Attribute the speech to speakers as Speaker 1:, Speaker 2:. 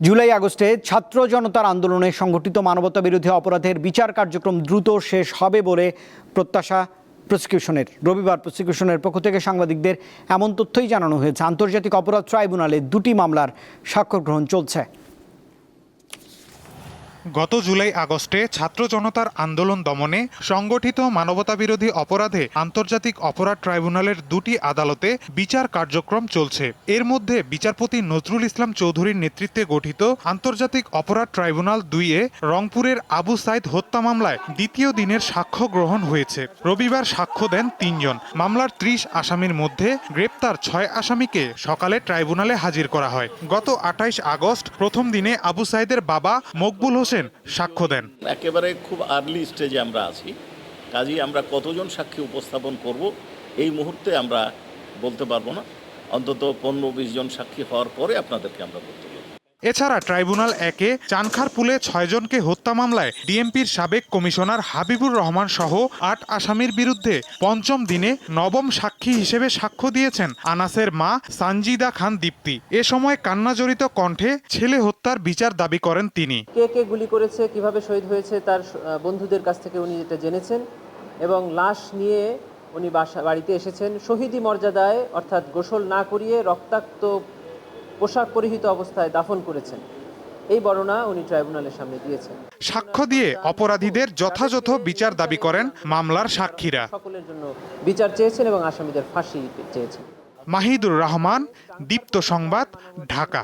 Speaker 1: জুলাই আগস্টে ছাত্র জনতার আন্দোলনে সংগঠিত মানবতা বিরোধী অপরাধের বিচার কার্যক্রম দ্রুত শেষ হবে বলে প্রত্যাশা প্রসিকিউশনের। রবিবার প্রসিকিউশনের পক্ষ থেকে সাংবাদিকদের এমন তথ্যই জানানো হয়েছে। আন্তর্জাতিক অপরাধ ট্রাইব্যুনালে দুটি মামলার সাক্ষ্য গ্রহণ চলছে।
Speaker 2: গত জুলাই আগস্টে ছাত্র জনতার আন্দোলন দমনে সংগঠিত মানবতাবিরোধী অপরাধে আন্তর্জাতিক অপরাধ ট্রাইব্যুনালের দুটি আদালতে বিচার কার্যক্রম চলছে। এর মধ্যে বিচারপতি নজরুল ইসলাম চৌধুরীর নেতৃত্বে গঠিত আন্তর্জাতিক অপরাধ ট্রাইব্যুনাল দুইয়ে রংপুরের আবু সাইদ হত্যা মামলায় দ্বিতীয় দিনের সাক্ষ্য গ্রহণ হয়েছে। রবিবার সাক্ষ্য দেন তিনজন। মামলার ত্রিশ আসামির মধ্যে গ্রেপ্তার ছয় আসামিকে সকালে ট্রাইব্যুনালে হাজির করা হয়। গত আঠাইশ আগস্ট প্রথম দিনে আবু সাইদের বাবা মকবুল হোসেন সাক্ষ্য দেন।
Speaker 3: একেবারে খুব আর্লি স্টেজে আমরা আছি। কাজেই আমরা কতজন সাক্ষী উপস্থাপন করব, এই মুহূর্তে আমরা বলতে পারব না। অন্তত পনেরো বিশ জন সাক্ষী হওয়ার পরে আপনাদেরকে আমরা বলতে
Speaker 2: এছাড়া ট্রাইব্যুনাল একে চানখারপুলে ছয়জনকে হত্যা মামলায় ডিএমপির সাবেক কমিশনার হাবিবুর রহমান সহ আট আসামির বিরুদ্ধে পঞ্চম দিনে নবম সাক্ষী হিসেবে সাক্ষ্য দিয়েছেন আনাসের মা সানজিদা খান দীপ্তি। এ সময় কান্নাজড়িত কণ্ঠে ছেলে হত্যার বিচার দাবি করেন তিনি।
Speaker 4: কে কে গুলি করেছে, কীভাবে শহীদ হয়েছে তার বন্ধুদের কাছ থেকে উনি এটা জেনেছেন এবং লাশ নিয়ে উনি বাসা বাড়িতে এসেছেন। শহীদি মর্যাদায় অর্থাৎ গোসল না করিয়ে রক্তাক্ত পোশাক পরিহিত অবস্থায় দাফন করেছেন। এই বর্ণনা উনি ট্রাইব্যুনালের সামনে দিয়েছেন।
Speaker 2: সাক্ষ্য দিয়ে অপরাধীদের যথাযথ বিচার দাবি করেন মামলার সাক্ষীরা।
Speaker 4: সকলের জন্য বিচার চেয়েছেন এবং আসামিদের ফাঁসি চেয়েছেন।
Speaker 2: মাহিদুর রহমান দীপ্ত সংবাদ ঢাকা।